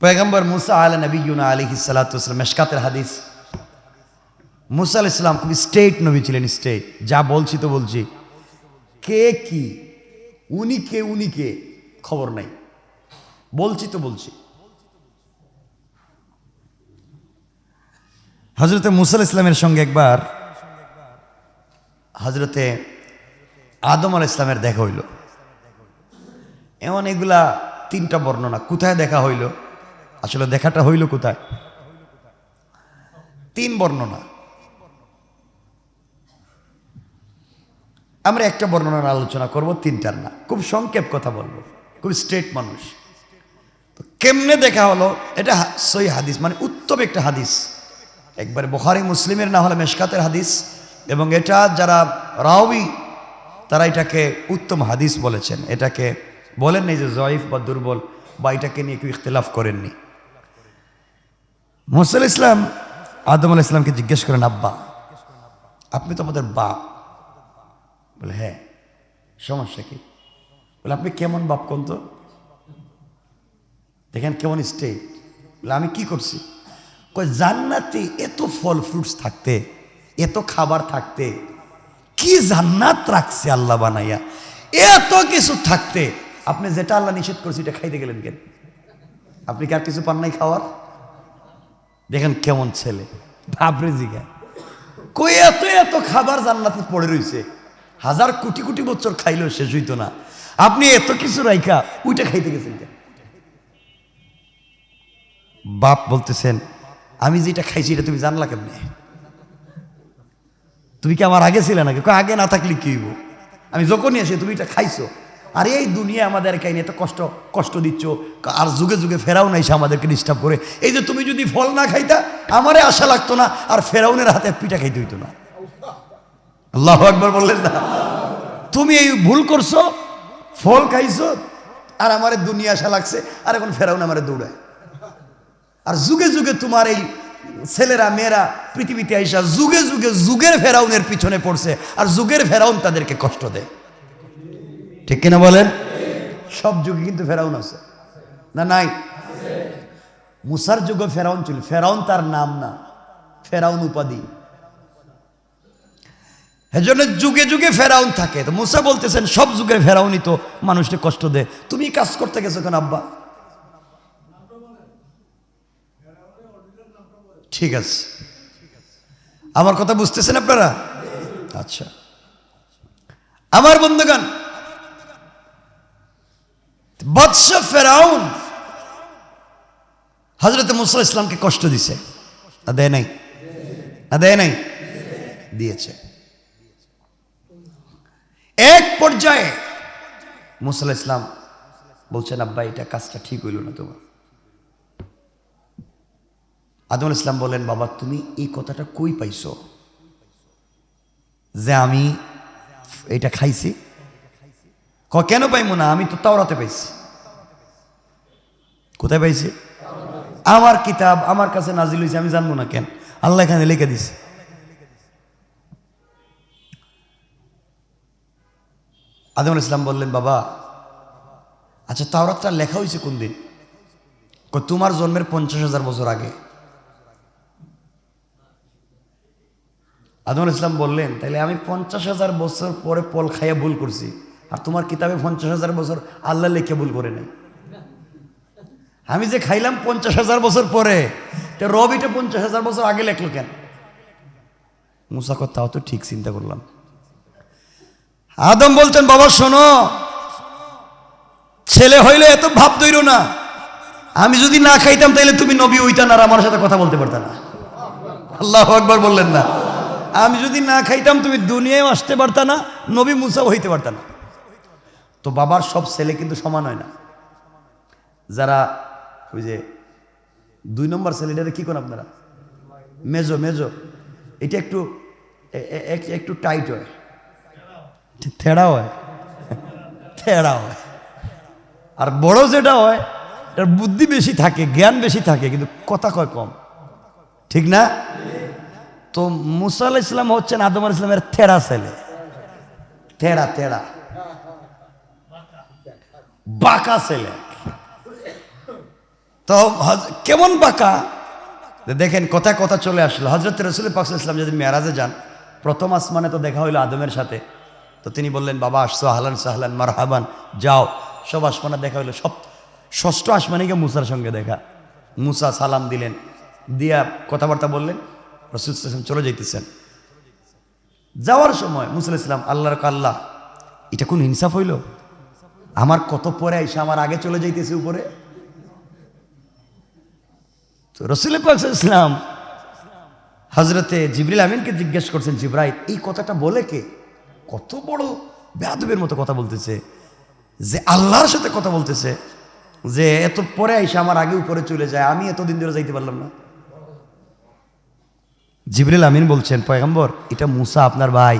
পয়গম্বর মুসা আলা নবী ইউনা আলী সালাতাম মেশকাতের হাদিস মুসা আল ইসলাম খুব স্টেট নবী ছিলেন স্টেট যা বলছি তো বলছি। কে কি? উনি কে উনি কে? খবর নাই। বলছি তো বলছি। হজরতে মুসাল ইসলামের সঙ্গে একবার হজরতে আদম আল ইসলামের দেখা হইল। এমন এগুলা তিনটা বর্ণনা। কোথায় দেখা হইল? আসলে দেখাটা হইল কোথায়? তিন বর্ণনা। আমরা একটা বর্ণনার আলোচনা করব, তিনটার না। খুব সংক্ষেপ কথা বলব, খুব স্ট্রেট মানুষ। তো কেমনে দেখা হলো? এটা সই হাদিস মানে উত্তম একটা হাদিস। একবারে বোখারি, মুসলিমের না হলে মেশকাতের হাদিস। এবং এটা যারা রাওয়ি, তারা এটাকে উত্তম হাদিস বলেছেন। এটাকে বলেননি যে জয়ীফ বা দুর্বল, বা এটাকে নিয়ে কেউ ইখতলাফ করেননি। মুসাল ইসলাম আদম আল ইসলামকে জিজ্ঞেস করেন, আব্বা, আপনি তো আমাদের বাপ। বলে হ্যাঁ সমস্যা কি? বলে, আপনি কেমন বাপ কোন তো? দেখেন কেমন স্টেট বলে, আমি কি করছি? কই জান্নাতে এত ফল ফ্রুটস থাকতে, এত খাবার থাকতে, কি জান্নাত রাখছে আল্লাহ বানাইয়া? এত কিছু থাকতে, আপনি যেটা আল্লাহ নিষেধ করছে, এটা খাইতে গেলেন কেন? আপনি কি আর কিছু পান নাই খাওয়ার? দেখেন কেমন ছেলে। ভাবরে জিগা। কই এত এত খাবার জান্নাতে পড়ে রইছে। হাজার কোটি কোটি বছর খাইলেও শেষ হইতো না। আপনি এত কিছু রাইখা, ওইটা খাইতে গেছেন বাপ বলতেছেন, আমি যেটা খাইছি এটা তুমি জানলা কেমনে? তুমি কি আমার আগে ছিলে নাকি? আগে না থাকলে কি হইব? আমি যখনই আসি তুমি এটা খাইছো। আর এই দুনিয়া আমাদের কাহিনী এত কষ্ট কষ্ট দিচ্ছ। আর যুগে যুগে ফেরাও নাইছে আমাদেরকে ডিস্টার্ব করে। এই যে তুমি যদি ফল না খাইতা, আমারে আশা লাগতো না, আর ফেরাউনের হাতে পিঠা খাইতে হইতো না। আল্লাহ একবার বললেন না। তুমি এই ভুল করছ, ফল খাইছো, আর আমারে দুনিয়া আশা লাগছে, আর এখন ফেরাউন আমার দৌড়ায়। আর যুগে যুগে তোমার এই ছেলেরা, মেয়েরা পৃথিবীতে আইসা যুগে যুগে যুগের ফেরাউনের পিছনে পড়ছে, আর যুগের ফেরাউন তাদেরকে কষ্ট দেয়। ঠিক কিনা বলেন? সব যুগে কিন্তু ফেরাউন আছে। না, নাই? মুসার যুগে ফেরাউন ছিল। ফেরাউন তার নাম না। ফেরাউন উপাধি। এজন্য যুগে যুগে ফেরাউন থাকে। তো মুসা বলতেছেন, সব যুগের ফেরাউনই তো মানুষকে কষ্ট দেয়। তুমি কাজ করতে গেছো কেন, আব্বা? ঠিক আছে। আমার কথা বুঝতেছেন আপনারা? আচ্ছা। আমার বন্ধুগণ বাদশাহ ফেরাউন হজরত মুসা ইসলামকে কষ্ট দিছে। না দেয় নাই? না দেয় নাই? দিয়েছে। এক পর্যায়ে মুসাল ইসলাম বলছেন, আব্বা, এটা কাজটা ঠিক হইল না তোমার। আদম ইসলাম বলেন, বাবা, তুমি এই কথাটা কই পাইছো? যে, আমি এটা খাইছি। কেন পাইমো না? আমি তো তাওরাতে পাইছি। কোথায় পাইছি? আমার কিতাব আমার কাছে নাজিল হয়েছে আমি জানব না কেন? আল্লাহ এখানে লিখে দিছে। আদমুল ইসলাম বললেন, বাবা আচ্ছা তাওরাতটা লেখা হয়েছে কোন দিন? তোমার জন্মের পঞ্চাশ হাজার বছর আগে। আদম আল ইসলাম বললেন তাহলে আমি পঞ্চাশ হাজার বছর পরে পল খাইয়া ভুল করছি। আর তোমার কিতাবে পঞ্চাশ হাজার বছর আল্লাহ লেখে ভুল করে নেই। আমি যে খাইলাম পঞ্চাশ হাজার বছর পরে, তা রবিটা পঞ্চাশ হাজার বছর আগে লেখলো কেন? মুসা তাও তো ঠিক চিন্তা করলাম। আদম বলছেন, বাবা, শোনো, ছেলে হইলে এত ভাব দইর না। আমি যদি না খাইতাম তাহলে তুমি নবী হইতান আর আমার সাথে কথা বলতে পারতা না। আল্লাহ একবার বললেন না। আমি যদি না খাইতাম, তুমি দুনিয়ায় আসতে পারতা না, নবী মুসাও হইতে পারতা না। তো বাবার সব ছেলে কিন্তু সমান হয় না। যারা ওই যে দুই নম্বর ছেলেটারে কি করেন আপনারা? মেজো মেজো। এটা একটু একটু টাইট হয়। থেড়া হয়। থেড়া হয়। আর বড় যেটা হয় এটার বুদ্ধি বেশি থাকে জ্ঞান বেশি থাকে কিন্তু কথা কয় কম। ঠিক না? তো মুসা আলাহ ইসলাম হচ্ছেন আদম ইসলামের থেড়া ছেলে। থেড়া থেড়া। বাঁকা ছেলে। তো কেমন বাঁকা? দেখেন কথায় কথা চলে আসলো। হজরত রসুল পাক ইসলাম যদি মেয়ারাজে যান, প্রথম আসমানে তো দেখা হইল আদমের সাথে। তো তিনি বললেন, বাবা, আসছো, আহলান, সাহলান মার হাবান যাও। সব আসমানে দেখা হইল। সব ষষ্ঠ আসমানে গিয়ে মুসার সঙ্গে দেখা। মুসা সালাম দিলেন, দিয়া কথাবার্তা বললেন, রসুল ইসলাম চলে যাইতেছেন। যাওয়ার সময় মুসুল ইসলাম আল্লাহর আল্লাহ এটা কোন ইনসাফ হইল? আমার কত পরে আইসা আমার আগে চলে যাইতেছে উপরে? তো রসুল ইসলাম হজরতে জিবরিল আমিনকে জিজ্ঞেস করছেন, জিব্রাইল, এই কথাটা বলে কে? কত বড় বেয়াদবের মতো কথা বলতেছে। যে আল্লাহর সাথে কথা বলতেছে, যে এত পরে আইসা আমার আগে উপরে চলে যায়, আমি এতদিন ধরে যাইতে পারলাম না। জিবরিল আমিন বলছেন, পয়গম্বর, এটা মুসা আপনার ভাই।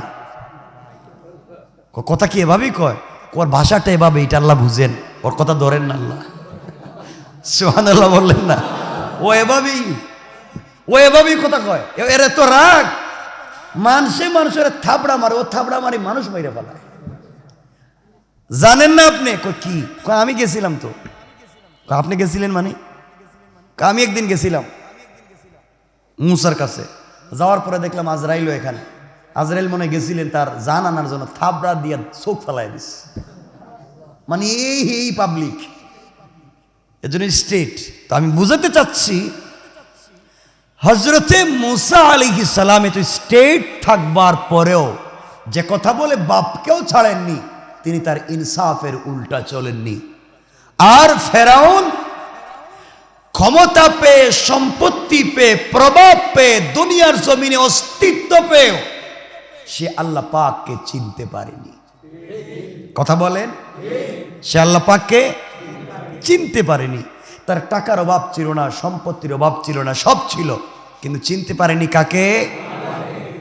কথা কি এভাবেই কয়? ওর ভাষাটা এভাবে, এটা আল্লাহ বুঝেন। ওর কথা ধরেন না আল্লাহ। সোহান আল্লাহ বললেন না। ও এভাবেই ও এভাবেই কথা কয়। এর এত রাগ। মানুষে মানুষের থাবড়া মারে, ও থাবড়া মারি মানুষ মাইরে ফেলায়। জানেন না আপনি? কি? আমি গেছিলাম তো। আপনি গেছিলেন মানে? আমি একদিন গেছিলাম। মুসার কাছে। যাওয়ার পরে দেখলাম আজরাইলও এখানে। আজরাইল মনে গেছিলেন, তার জান আনার জন্য থাবড়া দিয়ে চোখ ফেলায় দিস মানে এই এই পাবলিক এজন্য স্টেট তো আমি বুঝাতে চাচ্ছি হজরতে মুসা আলী সালামে তো স্টেট থাকবার পরেও যে কথা বলে বাপকেও ছাড়েননি, তিনি তার ইনসাফের উল্টা চলেননি। আর ফেরাউন ক্ষমতা পেয়ে, সম্পত্তি পেয়ে, প্রভাব পেয়ে, দুনিয়ার জমিনে অস্তিত্ব পেয়েও সে আল্লাহ পাককে চিনতে পারেনি। কথা বলেন? সে আল্লাহ পাককে চিনতে পারেনি। তার টাকার অভাব ছিল না, সম্পত্তির অভাব ছিল না, সব ছিল। কিন্তু চিনতে পারেনি কাকে?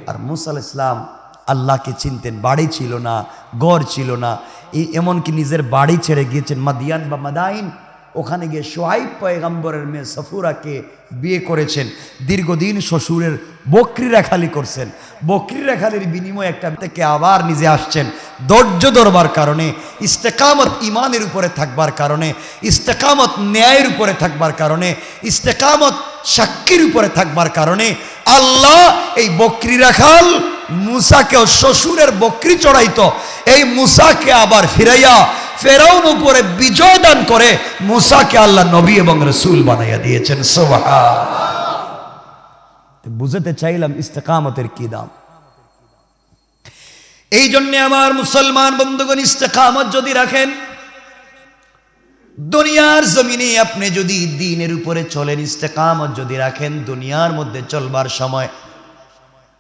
আর মুসাল ইসলাম আল্লাহকে চিনতেন। বাড়ি ছিল না গড় ছিল না। এই এমনকি নিজের বাড়ি ছেড়ে গিয়েছেন, মাদিয়ান বা মাদাইন। ওখানে গিয়ে সোহাইব পয়গাম্বরের মেয়ে সফুরাকে বিয়ে করেছেন। দীর্ঘদিন শ্বশুরের বকরিরা খালি করছেন। বকরিরা খালির বিনিময়ে একটা থেকে আবার নিজে আসছেন। ধৈর্য ধরবার কারণে, ইস্তেকামত ইমানের উপরে থাকবার কারণে, ইস্তেকামত ন্যায়ের উপরে থাকবার কারণে, ইস্তেকামত সাক্ষীর উপরে থাকবার কারণে আল্লাহ এই বকরি রাখাল মুসাকেও শ্বশুরের বকরি চড়াইত। এই মুসাকে আবার ফিরাইয়া ফেরাউন উপরে বিজয় দান করে মুসাকে আল্লাহ নবী এবং রসুল বানাইয়া দিয়েছেন। সোভা বুঝতে চাইলাম ইস্তেকামতের কি দাম? এই জন্যে আমার মুসলমান বন্ধুগণ, ইস্তেকামত যদি রাখেন, দুনিয়ার জমিনে আপনি যদি দিনের উপরে চলেন, ইস্তেকামত যদি রাখেন, দুনিয়ার মধ্যে চলবার সময়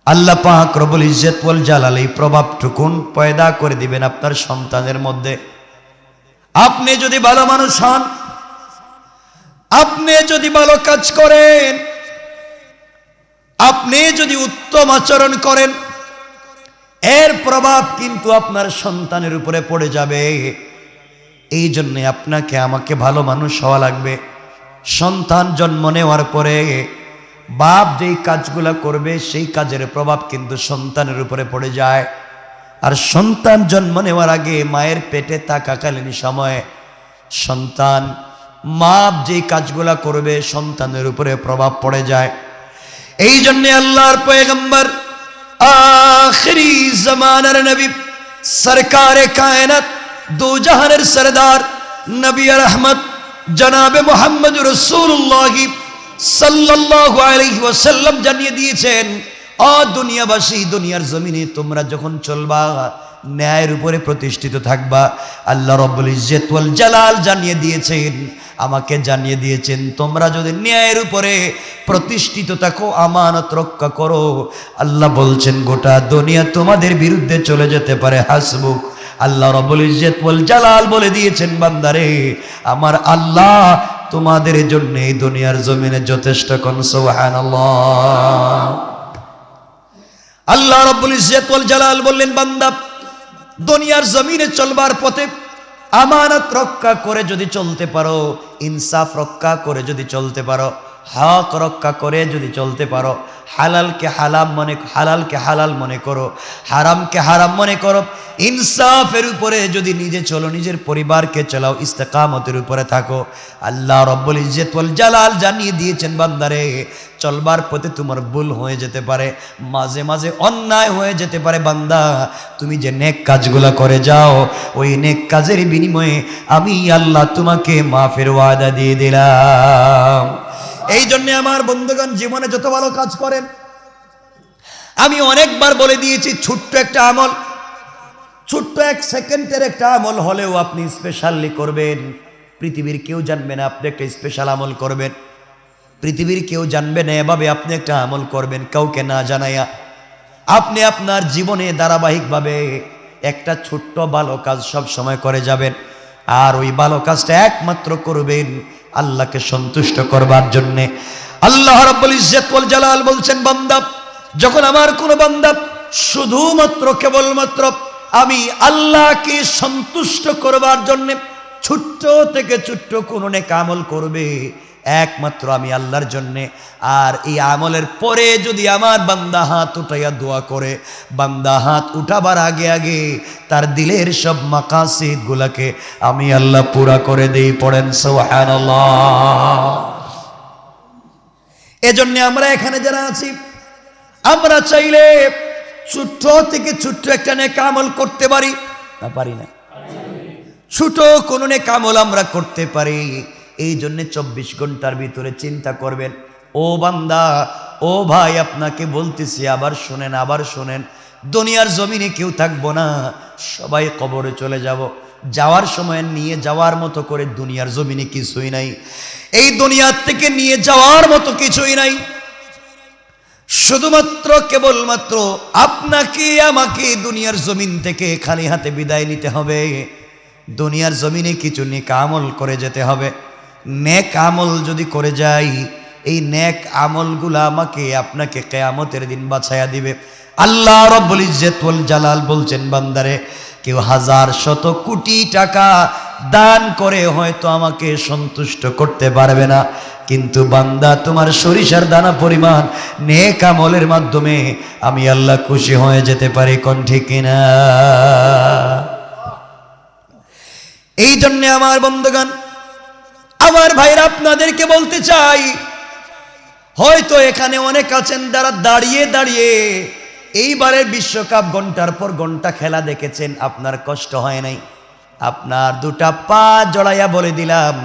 আল্লাহ পাক রবুল ইজ্জত ওয়াল জালাল এই প্রভাবটুকুন পয়দা করে দিবেন আপনার সন্তানের মধ্যে। আপনি যদি ভালো মানুষ হন, আপনি যদি ভালো কাজ করেন, আপনি যদি উত্তম আচরণ করেন, এর প্রভাব কিন্তু আপনার সন্তানের উপরে পড়ে যাবে। এই জন্যে আপনাকে, আমাকে ভালো মানুষ হওয়া লাগবে। সন্তান জন্ম নেওয়ার পরে বাপ যেই কাজগুলো করবে, সেই কাজের প্রভাব কিন্তু সন্তানের উপরে পড়ে যায়। আর সন্তান জন্ম নেওয়ার আগে মায়ের পেটে থাকাকালীন সময়ে সন্তান মা যেই কাজগুলা করবে সন্তানের উপরে প্রভাব পড়ে যায়। এই জন্যে আল্লাহর পয়গম্বর আখরি জমানার নবী, সরকারে কায়নাত দু জাহানের সরদার নবী রহমত জনাবে মোহাম্মদ রসুল্লাহ সাল্লাল্লাহু আলাইহি ওয়াসাল্লাম জানিয়ে দিয়েছেন অ দুনিয়াবাসী, দুনিয়ার জমিনে তোমরা যখন চলবা, ন্যায়ের উপরে প্রতিষ্ঠিত থাকবা, আল্লাহ রব্বুল ইজ্জত ওয়াল জালাল জানিয়ে দিয়েছেন, আমাকে জানিয়ে দিয়েছেন, তোমরা যদি ন্যায়ের উপরে প্রতিষ্ঠিত থাকো, আমানত রক্ষা করো, আল্লাহ বলছেন, গোটা দুনিয়া তোমাদের বিরুদ্ধে চলে যেতে পারে, হাসবুক। আল্লাহ রব্বুল ইজ্জত ওয়াল জালাল বলে দিয়েছেন, বান্দারে, আমার আল্লাহ তোমাদের জন্য এই দুনিয়ার জমিনে যথেষ্ট কোন, সুবহানাল্লাহ। আল্লাহ রব্বুল ইজ্জত ওয়াল জালাল বললেন, বান্দা, দুনিয়ার জমিনে চলবার পথে আমানত রক্ষা করে যদি চলতে পারো, ইনসাফ রক্ষা করে যদি চলতে পারো, হক রক্ষা করে যদি চলতে পারো, হালালকে হালাম মনে, হালালকে হালাল মনে করো, হারামকে হারাম মনে করো, ইনসাফের উপরে যদি নিজে চলো, নিজের পরিবারকে চালাও, ইস্তেকামতের উপরে থাকো, আল্লাহ রব্বুল ইজ্জতুল জালাল জানিয়ে দিয়েছেন বান্দারে চলবার পথে তোমার ভুল হয়ে যেতে পারে, মাঝে মাঝে অন্যায় হয়ে যেতে পারে বান্দা। তুমি যে নেক কাজগুলো করে যাও, ওই নেক কাজের বিনিময়ে আমি আল্লাহ তোমাকে মাফের ওয়াদা দিয়ে দিলাম। এই জন্যে আমার বন্ধুগণ, জীবনে যত ভালো কাজ করেন, আমি অনেকবার বলে দিয়েছি, ছোট্ট একটা আমল, ছোট্ট এক সেকেন্ডের একটা আমল হলেও আপনি স্পেশালি করবেন। পৃথিবীর কেউ জানবে না, আপনি একটা স্পেশাল আমল করবেন। পৃথিবীর কেউ জানবে না, এভাবে আপনি একটা আমল করবেন, কাউকে না জানাইয়া। আপনি আপনার জীবনে ধারাবাহিকভাবে একটা ছোট্ট ভালো কাজ সব সময় করে যাবেন। আর ওই ভালো কাজটা একমাত্র করবেন আল্লাহকে সন্তুষ্ট করবার জন্যে। আল্লাহ রাব্বুল ইজ্জত ওয়াল জালাল বলছেন, বান্দা, যখন আমার কোন বান্দা শুধুমাত্র কেবলমাত্র আমি আল্লাহকে সন্তুষ্ট করবার জন্যে ছোট্ট থেকে ছোট্ট কোনো নেক আমল করবে একমাত্র আমি আল্লাহর জন্যে। আর এই আমলের পরে যদি আমার বান্দা হাত উঠাইয়া দোয়া করে, বান্দা হাত উঠাবার আগে আগে তার দিলের সব মাকাসিদ গুলাকে আমি আল্লাহ পুরা করে দেই, পড়েন সুবহানাল্লাহ। এজন্য আমরা এখানে যারা আছি, আমরা চাইলে ছোট্ট থেকে ছোট্ট একটা নেক আমল করতে পারি, না পারি না? ছোট কোনো নেক আমল আমরা করতে পারি। এই জন্য চব্বিশ ঘণ্টার ভিতরে চিন্তা করবেন, ও বান্দা, ও ভাই, আপনাকে বলতেছি, আবার শোনেন আবার শোনেন, দুনিয়ার জমিনে কেউ থাকব না, সবাই কবরে চলে যাব, যাওয়ার সময় নিয়ে যাওয়ার মতো করে দুনিয়ার জমিনে কিছুই নাই, এই দুনিয়ার থেকে নিয়ে যাওয়ার মতো কিছুই নাই, শুধুমাত্র, কেবলমাত্র আপনাকে, আমাকে দুনিয়ার জমিন থেকে খালি হাতে বিদায় নিতে হবে, দুনিয়ার জমিনে কিছু নেক আমল করে যেতে হবে। নেক আমল যদি করে যাই, এই নেক আমলগুলা আমাকে আপনাকে কেয়ামতের দিন বাছাইয়া দিবে। আল্লাহ রব্বুল ইজ্জত জালাল বলছেন, বান্দারে, কেউ হাজার শত কোটি টাকা দান করে হয়তো আমাকে সন্তুষ্ট করতে পারবে না। কিন্তু বান্দা, তোমার সরিষার দানা পরিমাণ নেক আমলের মাধ্যমে আমি আল্লাহ খুশি হয়ে যেতে পারি কণ্ঠে কিনা? এই জন্যে আমার বন্ধুগান আমার ভাইরা আপনাদেরকে বলতে চাই, হয়তো এখানে অনেক আছেন যারা দাঁড়িয়ে দাঁড়িয়ে এইবারের বিশ্বকাপ ঘণ্টার পর ঘণ্টা খেলা দেখেছেন, আপনার কষ্ট হয় নাই। আপনার দুটা পা জড়াইয়া বলে দিলাম,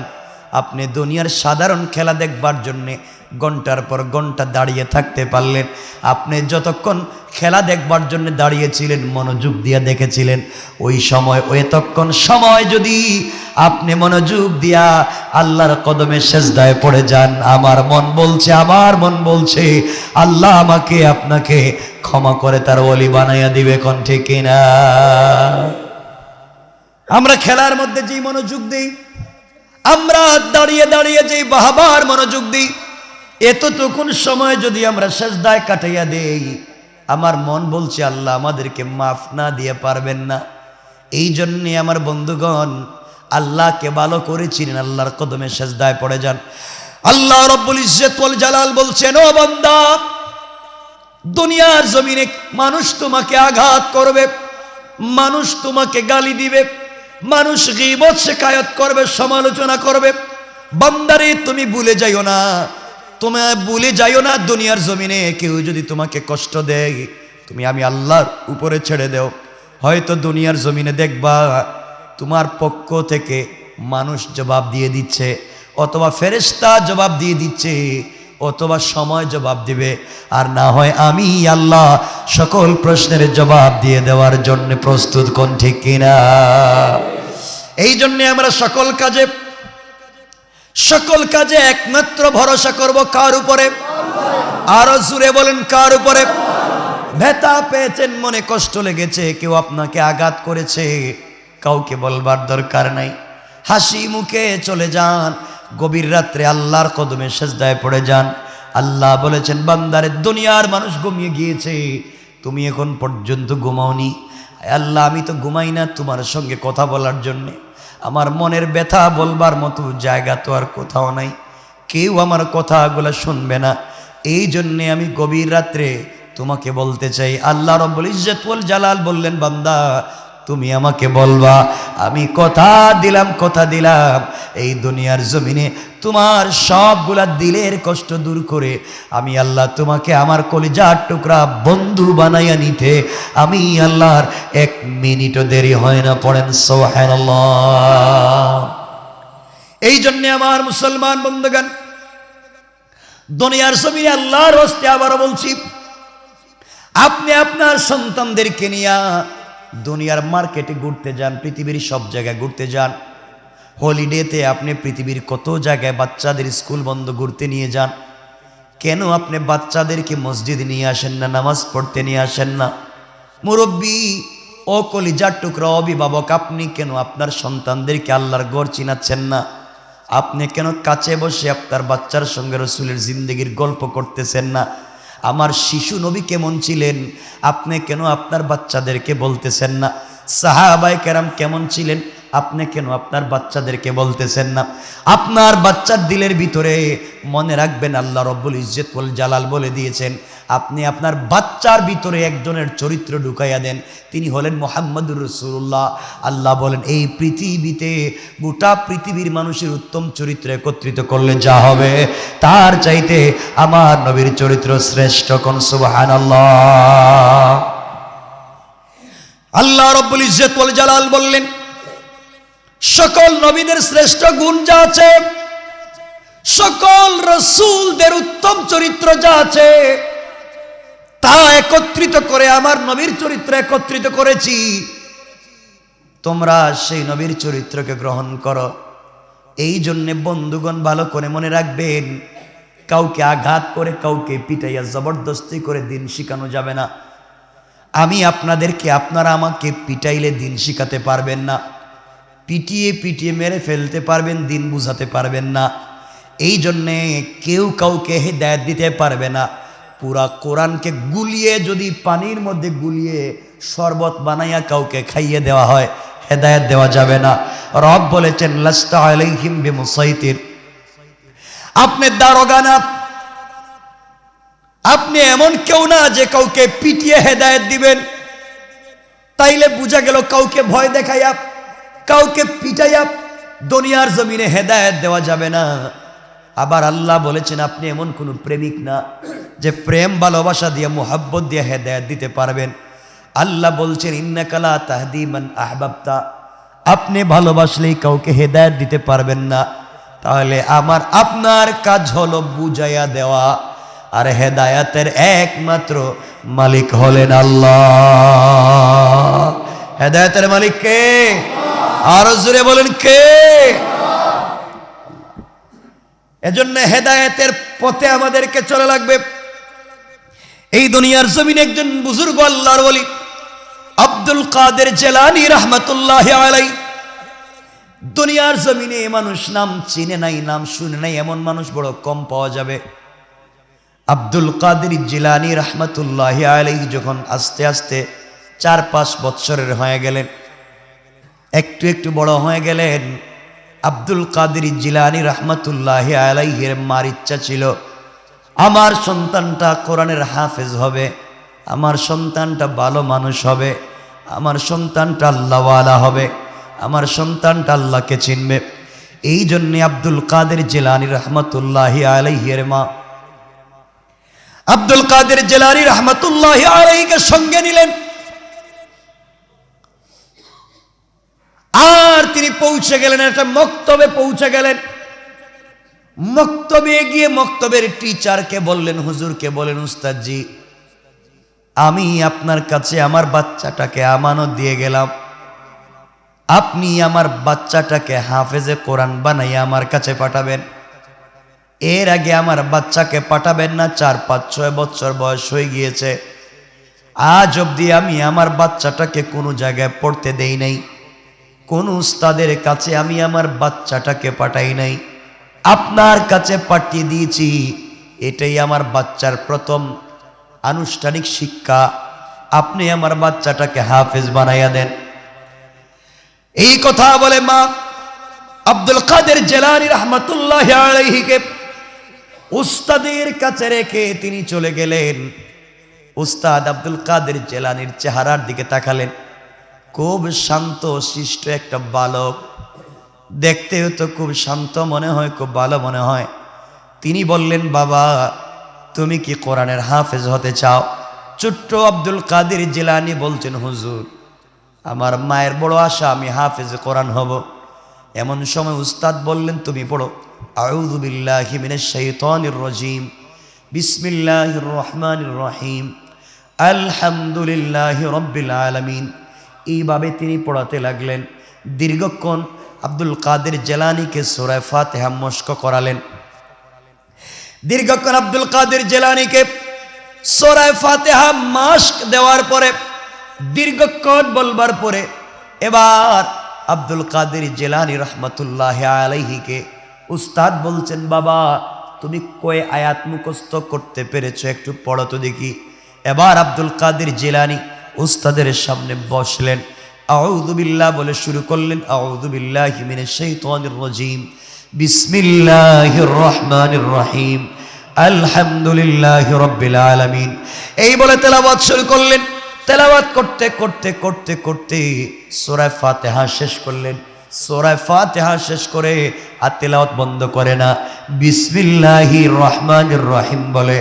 আপনি দুনিয়ার সাধারণ খেলা দেখবার জন্যে ঘণ্টার পর ঘণ্টা দাঁড়িয়ে থাকতে পারলেন। আপনি যতক্ষণ খেলা দেখবার জন্য দাঁড়িয়েছিলেন, মনোযোগ দিয়ে দেখেছিলেন, ওই সময় ওই এতক্ষণ সময় যদি আপনি মনোযোগ দিয়া আল্লাহর কদমে শেষদায় পড়ে যান, আমার মন বলছে, আমার মন বলছে, আল্লাহ আমাকে আপনাকে ক্ষমা করে তার অলি বানাইয়া দিবে কণ্ঠে কিনা আমরা খেলার মধ্যে যেই মনোযোগ দিই, আমরা দাঁড়িয়ে দাঁড়িয়ে যেই বাহাবার মনোযোগ দিই এতটুকুন সময় যদি আমরা সেজদায় কাটাইয়া দেই, আমার মন বলছে, আল্লাহ আমাদেরকে মাফ না দিয়ে পারবেন না। এই জন্যে আমার বন্ধুগণ, আল্লাহকে ভালো করেছিলেন আল্লাহর কদমে সেজদায় পড়ে যান। আল্লাহ রব্বুল ইজ্জত ওয়াল জালাল বলছেন, ও বান্দা, দুনিয়ার জমিনে মানুষ তোমাকে আঘাত করবে, মানুষ তোমাকে গালি দিবে, মানুষ গিবত শেখায়ত করবে, সমালোচনা করবে। বান্দারে, তুমি ভুলে যাইও না। তোমার ভুলে যাইও না দুনিয়ার জমিনে, কেউ যদি তোমাকে কষ্ট দেয়, তুমি আমি আল্লাহর উপরে ছেড়ে দেও। হয়তো দুনিয়ার জমিনে দেখবা, তোমার পক্ষ থেকে মানুষ জবাব দিয়ে দিচ্ছে, অথবা ফেরেশতা জবাব দিয়ে দিচ্ছে, অথবা সময় জবাব দিবে। আর না হয় আমি আল্লাহ সকল প্রশ্নের জবাব দিয়ে দেওয়ার জন্য প্রস্তুত কোন ঠিক কিনা? এই জন্যে আমরা সকল কাজে সকল কাজে একমাত্র ভরসা করব কার উপরে? আরও জুড়ে বলেন, কার উপরে? ভেতা পেয়েছেন, মনে কষ্ট লেগেছে, কেউ আপনাকে আঘাত করেছে, কাউকে বলবার দরকার নাই। হাসি মুখে চলে যান, গভীর রাত্রে আল্লাহর কদমে সেজদায় পড়ে যান। আল্লাহ বলেছেন, বান্দারে, দুনিয়ার মানুষ ঘুমিয়ে গিয়েছে, তুমি এখন পর্যন্ত ঘুমাওনি। আল্লাহ, আমি তো ঘুমাই না তোমার সঙ্গে কথা বলার জন্যে। আমার মনের ব্যথা বলবার মতো জায়গা তো আর কোথাও নাই। কেউ আমার কথাগুলো শুনবে না। এই জন্যে আমি গভীর রাত্রে তোমাকে বলতে চাই, আল্লাহ রব্বুল ইজ্জতুল জালাল বললেন, বান্দা তুমি আমাকে বলবা, আমি কথা দিলাম কথা দিলাম। এই দুনিয়ার জমিনে তোমার সবগুলা দিলের কষ্ট দূর করে আমি আল্লাহ তোমাকে আমার কলিজার টুকরা বন্ধু বানাইয়া নিতে, আমি আল্লাহর এক মিনিটও দেরি হয় না, পড়েন সোহান এই জন্যে আমার মুসলমান বন্ধুগান দুনিয়ার জমিনে আল্লাহর হস্তে আবারও বলছি, আপনি আপনার সন্তানদেরকে নিয়ে দুনিয়ার মার্কেটে ঘুরতে যান, পৃথিবীর সব জায়গায় ঘুরতে যান। হলিডেতে আপনি পৃথিবীর কত জায়গায় বাচ্চাদের স্কুল বন্ধ ঘুরতে নিয়ে যান? কেন আপনি বাচ্চাদেরকে মসজিদ নিয়ে আসেন না, নামাজ পড়তে নিয়ে আসেন না? মুরব্বী, ও কলিজার টুকরা অভিভাবক, আপনি কেন আপনার সন্তানদেরকে আল্লাহর গড় চিনাচ্ছেন না? আপনি কেন কাছে বসে আপনার বাচ্চার সঙ্গে রসুলের জিন্দগির গল্প করতেছেন না? আমার শিশু নবী কেমন ছিলেন? আপনি কেন আপনার বাচ্চাদেরকে বলতেছেন না? সাহাবাই কেরাম কেমন ছিলেন? আপনি কেন আপনার বাচ্চাদেরকে বলতেছেন না? আপনার বাচ্চার দিলের ভিতরে মনে রাখবেন আল্লাহ রব্বুল ইজ্জতুল জালাল বলে দিয়েছেন, আপনি আপনার বাচ্চার ভিতরে একজনের চরিত্র ঢুকাইয়া দেন। তিনি হলেন মোহাম্মদুর রসুল্লাহ আল্লাহ বলেন, এই পৃথিবীতে গোটা পৃথিবীর মানুষের উত্তম চরিত্র একত্রিত করলে যা হবে, তার চাইতে আমার নবীর চরিত্র শ্রেষ্ঠ কোন? সুবাহান আল্লাহ রব্বুল ইজ্জতুল জালাল বললেন সকল নবীদের শ্রেষ্ঠ গুণ যা আছে, সকল রসুলদের উত্তম চরিত্র যা আছে, তা একত্রিত করে আমার নবীর চরিত্র একত্রিত করেছি। তোমরা সেই নবীর চরিত্রকে গ্রহণ করো। এই জন্যে বন্ধুগণ ভালো করে মনে রাখবেন, কাউকে আঘাত করে, কাউকে পিটাইয়া জবরদস্তি করে দিন শিখানো যাবে না। আমি আপনাদেরকে, আপনারা আমাকে পিটাইলে দিন শিখাতে পারবেন না। পিটিয়ে পিটিয়ে মেরে ফেলতে পারবেন, দিন বুঝাতে পারবেন না। এই জন্যে কেউ কাউকে হেদায়ত দিতে পারবে না। পুরা কোরআনকে গুলিয়ে, যদি পানির মধ্যে গুলিয়ে শরবত বানাইয়া কাউকে খাইয়ে দেওয়া হয়, হেদায়ত দেওয়া যাবে না। রব বলেছেন, লাস্তা আলাইহিম বিমুসাইতির। আপনি দারোগা না আপনি এমন কেউ না যে কাউকে পিটিয়ে হেদায়ত দিবেন। তাইলে বোঝা গেল কাউকে ভয় দেখাইয়া কাউকে পিটাইয়া দুনিয়ার জমিনে হেদায়ত দেওয়া যাবে না। আবার আল্লাহ বলেছেন, আপনি এমন কোনো প্রেমিক না যে প্রেম, ভালোবাসা দিয়ে, মোহাব্বত দিয়ে হেদায়ত দিতে পারবেন। আল্লাহ বলছেন ইন্নাকালা তাহদিমান আহবাবতা। আপনি ভালোবাসলেই কাউকে হেদায়ত দিতে পারবেন না। তাহলে আমার, আপনার কাজ হলো বুঝাইয়া দেওয়া। আর হেদায়াতের একমাত্র মালিক হলেন আল্লাহ। হেদায়তের মালিক কে? আরও জোরে বলেন কে? এজন্য হেদায়েতের পথে আমাদেরকে চলে লাগবে। এই দুনিয়ার জমিনে একজন বুজুর্গ আল্লাহর বলি আব্দুল কাদের জেলানি রহমতুল্লাহ আলাই দুনিয়ার জমিনে মানুষ নাম চিনে নাই, নাম শুনে নাই, এমন মানুষ বড় কম পাওয়া যাবে। আব্দুল কাদের জিলানি রহমতুল্লাহ আলাই যখন আস্তে আস্তে চার পাঁচ বৎসরের হয়ে গেলেন একটু একটু বড় হয়ে গেলেন। আব্দুল কাদের জিলানি রহমতুল্লাহ আলাইহের মার ইচ্ছা ছিল, আমার সন্তানটা কোরআনের হাফেজ হবে, আমার সন্তানটা ভালো মানুষ হবে, আমার সন্তানটা আল্লাহওয়ালা হবে, আমার সন্তানটা আল্লাহকে চিনবে। এই জন্যে আব্দুল কাদের জেলানি রহমতুল্লাহ আলাইহের মা আব্দুল কাদের জেলানি রহমতুল্লাহ আলাইকে সঙ্গে নিলেন। আর তিনি পৌঁছে গেলেন, একটা মক্তবে পৌঁছে গেলেন। মক্তবে গিয়ে মক্তবের টিচারকে বললেন, হুজুরকে বলেন উস্তাদজি, আমি আপনার কাছে আমার বাচ্চাটাকে আমানত দিয়ে গেলাম। আপনি আমার বাচ্চাটাকে হাফেজে কোরআন বানাইয়া আমার কাছে পাঠাবেন। এর আগে আমার বাচ্চাকে পাঠাবেন না, চার, পাঁচ, ছয় বছর বয়স হয়ে গিয়েছে। আজ অবধি আমি আমার বাচ্চাটাকে কোনো জায়গায় পড়তে দেই নাই। কোন উস্তাদের কাছে আমি আমার বাচ্চাটাকে পাঠাই নাই। আপনার কাছে পাঠিয়ে দিয়েছি। এটাই আমার বাচ্চার প্রথম আনুষ্ঠানিক শিক্ষা। আপনি আমার বাচ্চাটাকে হাফেজ বানাইয়া দেন। এই কথা বলে মা আব্দুল কাদের জেলানি রহমতুল্লাহ আলাইহিকে উস্তাদের কাছে রেখে তিনি চলে গেলেন। উস্তাদ আব্দুল কাদের জেলানির চেহারার দিকে তাকালেন। খুব শান্ত শিষ্ট একটা বালক। দেখতেও তো খুব শান্ত মনে হয়, খুব ভালো মনে হয়। তিনি বললেন, বাবা, তুমি কি কোরআনের হাফেজ হতে চাও? ছোট্ট আব্দুল কাদের জেলানি বলছেন, হুজুর, আমার মায়ের বড় আশা, আমি হাফেজ কোরআন হব। এমন সময় উস্তাদ বললেন, তুমি পড়ো। আউযু বিল্লাহি মিনাশ শাইতানির রাজিম। বিসমিল্লাহির রহমানির রহিম। আলহামদুলিল্লাহি রাব্বিল আলামিন। এইভাবে তিনি পড়াতে লাগলেন। দীর্ঘক্ষণ আব্দুল কাদের জেলানিকে সূরা ফাতিহা মস্ক করালেন। দীর্ঘক্ষণ আব্দুল কাদের জেলানিকে সরায় ফাতেহা মাস্ক দেওয়ার পরে, দীর্ঘক্ষণ বলবার পরে এবার আব্দুল কাদের জেলানি রহমতুল্লাহ আলাইহিকে উস্তাদ বলছেন, বাবা, তুমি কয়ে আয়াত মুখস্থ করতে পেরেছ? একটু পড়ো তো দেখি। এবার আব্দুল কাদের জেলানি উস্তাদের সামনে বসলেন। আউদুবিল্লাহ বলে শুরু করলেন আউদুবিল্লাহ মিনাশ শাইতানির রাজিম। বিসমিল্লাহির রহমানির রহিম। আলহামদুলিল্লাহ রব্বিল আলামিন। এই বলে তেলাওয়াত শুরু করলেন। তেলাওয়াত করতে করতে করতে করতে সূরা ফাতিহা শেষ করলেন। সূরা ফাতিহা শেষ করে আর তেলাওয়াত বন্ধ করে না। বিসমিল্লাহির রহমানির রহিম বলে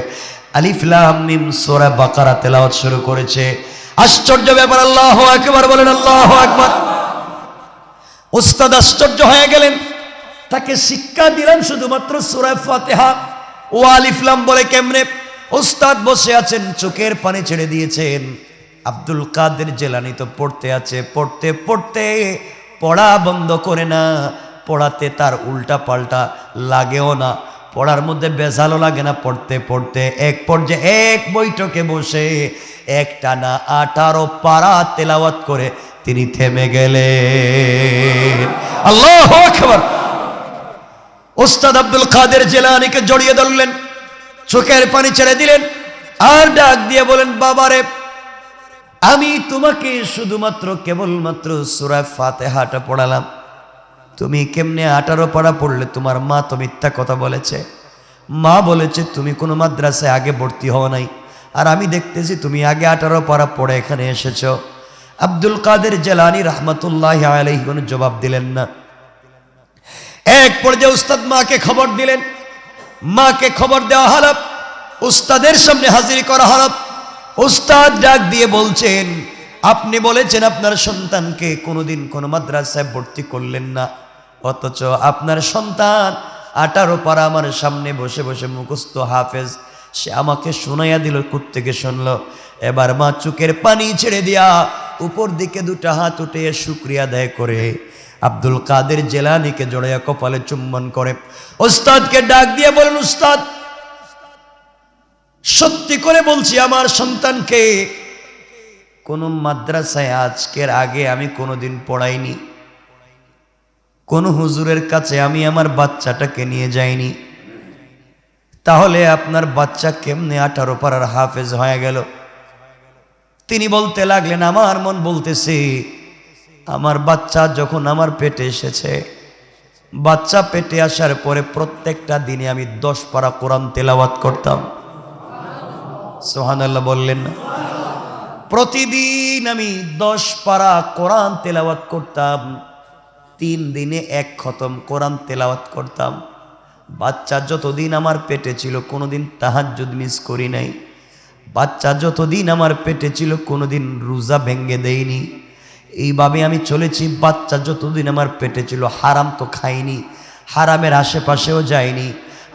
আলিফ লাম মিম সূরা বাকারা তেলাওয়াত শুরু করেছে। আশ্চর্য ব্যাপার, আল্লাহু আকবার বলেন, আল্লাহু আকবার। উস্তাদ আশ্চর্য হয়ে গেলেন। তাকে শিক্ষা দিলেন শুধুমাত্র সূরা ফাতিহা। ও আলিফলাম বলে কেমনে? ওস্তাদ বসে আছেন, চোখের পানি ছেড়ে দিয়েছেন। আব্দুল কাদের জেলানি তো পড়তে আছে, পড়তে পড়তে পড়া বন্ধ করে না, পড়াতে তার উল্টা পাল্টা লাগেও না। পড়ার মধ্যে বেজালও লাগে না, পড়তে পড়তে এক পর্যায়ে এক বৈঠকে বসে এক টানা আঠারো পারা তেলাওয়াত করে তিনি থেমে গেলেন। আল্লাহ আকবার। ওস্তাদ আব্দুল কাদের জেলানিকে জড়িয়ে ধরলেন, চোখের পানি ছেড়ে দিলেন আর ডাক দিয়ে বলেন, বাবারে, আমি তোমাকে শুধুমাত্র কেবলমাত্র সুরা ফাতেহাটা পড়ালাম। তুমি কেমনে আঠারো পাড়া পড়লে? তোমার মা তো মিথ্যা কথা বলেছে। মা বলেছে, তুমি কোনো মাদ্রাসায় আগে ভর্তি হও নাই। আর আমি দেখতেছি তুমি আগে আঠারো পাড়া পড়ে এখানে এসেছ। আব্দুল কাদের জেলানি রহমতুল্লাহ আলাইহি কোনো জবাব দিলেন না। এক পর্যায়ে উস্তাদ মাকে খবর দিলেন। মাকে খবর দেওয়া হল। উস্তাদের সামনে হাজির করা হল। উস্তাদ ডাক দিয়ে বলছেন, আপনি বলেছেন আপনার সন্তানকে কোনোদিন কোনো মাদ্রাসায় ভর্তি করলেন না। অথচ আপনার সন্তান আঠারো পারা আমার সামনে বসে বসে মুখস্থ হাফেজ। সে আমাকে শোনাইয়া দিল থেকে শুনলো? এবার মা চুকের পানি ছেড়ে দিয়া উপর দিকে দুটা হাত উঠে শুক্রিয়া দেয় করে। আব্দুল কাদের জেলানিকে জড়াইয়া কপালে চুম্বন করে। ওস্তাদকে ডাক দিয়ে বলেন উস্তাদ সত্যি করে বলছি আমার সন্তানকে কোন মাদ্রাসায় আজকের আগে আমি কোনোদিন পড়াইনি। কোন হুজুরের কাছে আমি আমার বাচ্চাটাকে নিয়ে যাইনি। তাহলে আপনার বাচ্চা কেমনে আঠারো পাড়ার হাফেজ হয়ে গেল? তিনি বলতে লাগলেন, আমার মন বলতেছে, আমার বাচ্চা যখন আমার পেটে এসেছে, বাচ্চা পেটে আসার পরে প্রত্যেকটা দিনে আমি দশ পারা কোরআন তেলাওয়াত করতাম। সোহান আল্লাহ বললেন না প্রতিদিন আমি দশ পারা কোরআন তেলাওয়াত করতাম। তিন দিনে এক খতম কোরআন তেলাওয়াত করতাম। বাচ্চা যতদিন আমার পেটে ছিল কোনোদিন তাহাজুদ মিস করি নাই। বাচ্চা যতদিন আমার পেটে ছিল কোনোদিন রোজা ভেঙ্গে দেয়নি এইভাবে আমি চলেছি, বাচ্চা যতদিন আমার পেটে ছিল হারাম তো খাইনি, হারামের আশেপাশেও যাইনি।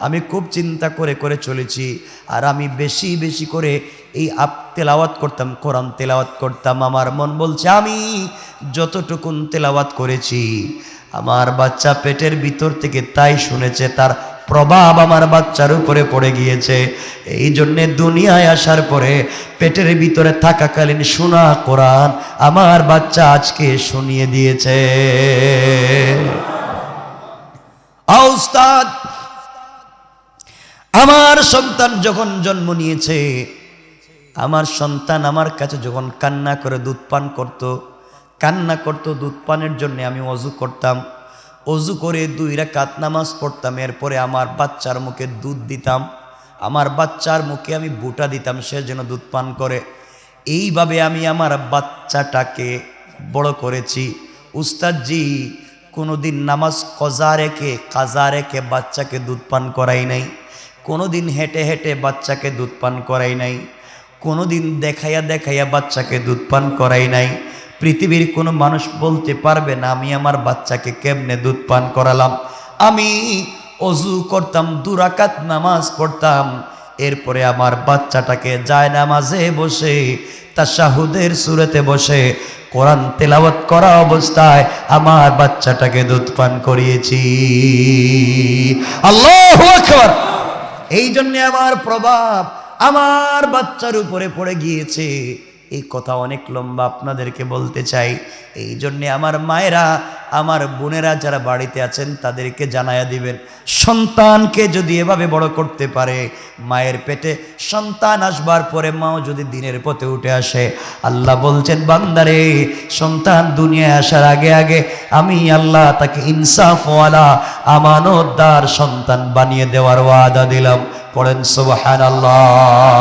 আমি খুব চিন্তা করে করে চলেছি আর আমি বেশি বেশি করে এই আপ তেলাওয়াত করতাম, কোরআন তেলাওয়াত করতাম। আমার মন বলছে, আমি যতটুকুন তেলাওয়াত করেছি, আমার বাচ্চা পেটের ভিতর থেকে তাই শুনেছে, তার প্রভাব আমার বাচ্চার উপরে পড়ে গিয়েছে। এই জন্যে দুনিয়ায় আসার পরে পেটের ভিতরে থাকাকালীন শোনা কোরআন আমার বাচ্চা আজকে শুনিয়ে দিয়েছে আউস্তাদ আমার সন্তান যখন জন্ম নিয়েছে, আমার সন্তান আমার কাছে যখন কান্না করে দুধ পান করত, কান্না করত দুধ পানের জন্য আমি অজু করতাম, অজু করে দুই রাকাত নামাজ পড়তাম, এরপরে আমার বাচ্চার মুখে দুধ দিতাম, আমার বাচ্চার মুখে আমি বুটা দিতাম, সে যেন দুধ পান করে। এইভাবে আমি আমার বাচ্চাটাকে বড় করেছি। উস্তাদজি, কোনোদিন নামাজ কজা রেখে, কাজা রেখে বাচ্চাকে দুধ পান করাই নাই। কোনোদিন হেঁটে হেঁটে বাচ্চাকে দুধ পান করাই নাই, কোনোদিন দেখাইয়া দেখাইয়া বাচ্চাকে দুধ পান করাই নাই। পৃথিবীর কোনো মানুষ বলতে পারবে না, আমি আমার বাচ্চাকে কেমনে দুধ পান করালাম? আমি অজু করতাম দুরাকাত নামাজ পড়তাম, এরপরে আমার বাচ্চাটাকে যায় নামাজে বসে, তাশাহুদের সুরেতে বসে, কোরআন তেলাওয়াত করা অবস্থায় আমার বাচ্চাটাকে দুধ পান করিয়েছি। আল্লাহ আকবার! এই জন্যে আমার প্রভাব আমার বাচ্চার উপরে পড়ে গিয়েছে। এই কথা অনেক লম্বা আপনাদেরকে বলতে চাই। এই জন্যে আমার মায়েরা, আমার বোনেরা যারা বাড়িতে আছেন, তাদেরকে জানায়া দিবেন, সন্তানকে যদি এভাবে বড় করতে পারে, মায়ের পেটে সন্তান আসবার পরে মাও যদি দিনের পথে উঠে আসে। আল্লাহ বলছেন, বান্দারে, সন্তান দুনিয়ায় আসার আগে আগে আমি আল্লাহ তাকে ইনসাফওয়ালা আমানতদার সন্তান বানিয়ে দেওয়ার ওয়াদা দিলাম। পড়েন সুবহানাল্লাহ।